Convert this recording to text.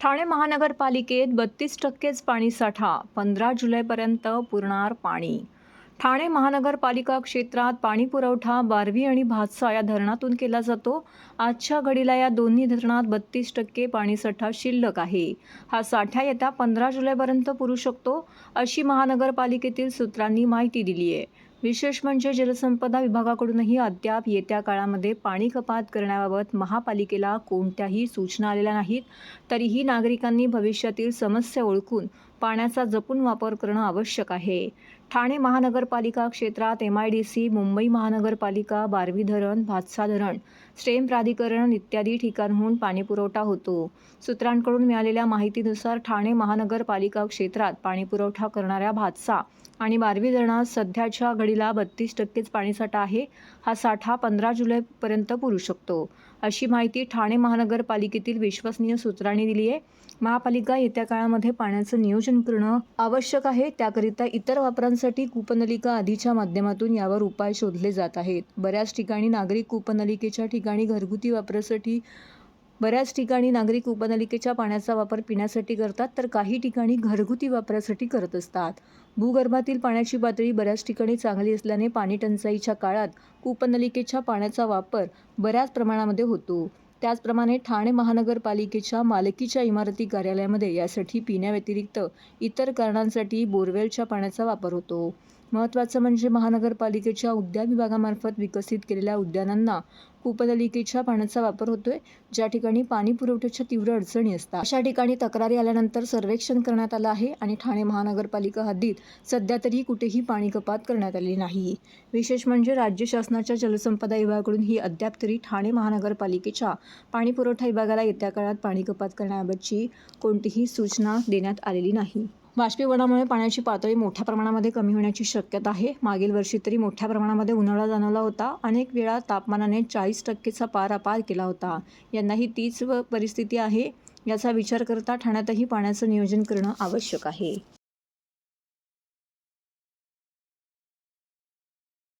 ठाणे महानगरपालिकेत बत्तीस टक्केच पाणीसाठा पंधरा जुलैपर्यंत पुरणार पाणी. ठाणे महानगरपालिका क्षेत्रात पाणी पुरवठा बारवी आणि भातसा या धरणातून केला जातो. आजच्या घडीला या दोन्ही धरणात बत्तीस टक्के पाणीसाठा शिल्लक आहे. हा साठा येत्या पंधरा जुलैपर्यंत पुरू शकतो अशी महानगरपालिकेतील सूत्रांनी माहिती दिली आहे विशेष म्हणजे जलसंपदा विभागाकडूनही अद्याप येत्या काळामध्ये पाणी कपात करण्याबाबत महापालिकेला कोणत्याही सूचना आलेल्या नाहीत. तरीही नागरिकांनी भविष्यातील समस्या ओळखून पाण्याचा जपून वापर करणं आवश्यक आहे. ठाणे महानगरपालिका क्षेत्रात M I D C Mumbai महानगरपालिका बारवी धरण भातसा धरण स्टेम प्राधिकरण इत्यादी ठिकाणहून पाणीपुरवठा होतो. सूत्रांकडून मिळालेल्या माहितीनुसार ठाणे महानगरपालिका क्षेत्रात पाणीपुरवठा करणाऱ्या भातसा आणि बारवी धरणात सध्याच्या घडीला बत्तीस टक्केच पाणीसाठा आहे हा साठा पंधरा जुलैपर्यंत पुरू शकतो. अशी माहिती ठाणे महानगरपालिकेतील विश्वसनीय सूत्रांनी दिली आहे. महापालिका येत्या काळामध्ये पाण्याचं नियोजन करणं आवश्यक आहे. त्याकरिता इतर वापरांसाठी कूपनलिका आधीच्या माध्यमातून यावर उपाय शोधले जात आहेत. बऱ्याच ठिकाणी नागरिक कूपनलिकेच्या ठिकाणी घरगुती वापरासाठी बऱ्याच ठिकाणी नागरिक उपनलिकेच्या पाण्याचा वापर पिण्यासाठी करतात तर काही ठिकाणी घरगुती वापरासाठी करत असतात. भूगर्भातील पाण्याची पातळी बऱ्याच ठिकाणी चांगली असल्याने पाणी टंचाईच्या काळात कूपनलिकेच्या पाण्याचा वापर बऱ्याच प्रमाणामध्ये होतो. त्याचप्रमाणे ठाणे महानगरपालिकेच्या मालकीच्या इमारती कार्यालयामध्ये यासाठी पिण्याव्यतिरिक्त इतर कारणांसाठी बोरवेलच्या पाण्याचा वापर होतो. महत्त्वाचं म्हणजे महानगरपालिकेच्या उद्यान विभागामार्फत विकसित केलेल्या उद्यानांना कूपनलिकेच्या पाण्याचा वापर होतोय. ज्या ठिकाणी पाणी पुरवठ्याच्या तीव्र अडचणी असतात. अशा ठिकाणी तक्रारी आल्यानंतर सर्वेक्षण करण्यात आलं आहे आणि ठाणे महानगरपालिका हद्दीत सध्या तरी कुठेही पाणी कपात करण्यात आली नाही. विशेष म्हणजे राज्य शासनाच्या जलसंपदा विभागाकडून ही अद्याप तरी ठाणे महानगरपालिकेच्या पाणी पुरवठा विभागाला येत्या काळात पाणी कपात करण्याबाबतची कोणतीही सूचना देण्यात आलेली नाही. बाष्पीभवनामुळे पाण्याची पातळी मोठ्या प्रमाणामध्ये कमी होण्याची शक्यता आहे. मागील वर्षी तरी मोठ्या प्रमाणामध्ये उन्हाळा जाणवला होता. अनेक वेळा तापमानाने चाळीस टक्केचा पारा पार केला होता. यंदाही तीच व परिस्थिती आहे याचा विचार करता ठाण्यातही पाण्याचं नियोजन करणं आवश्यक आहे.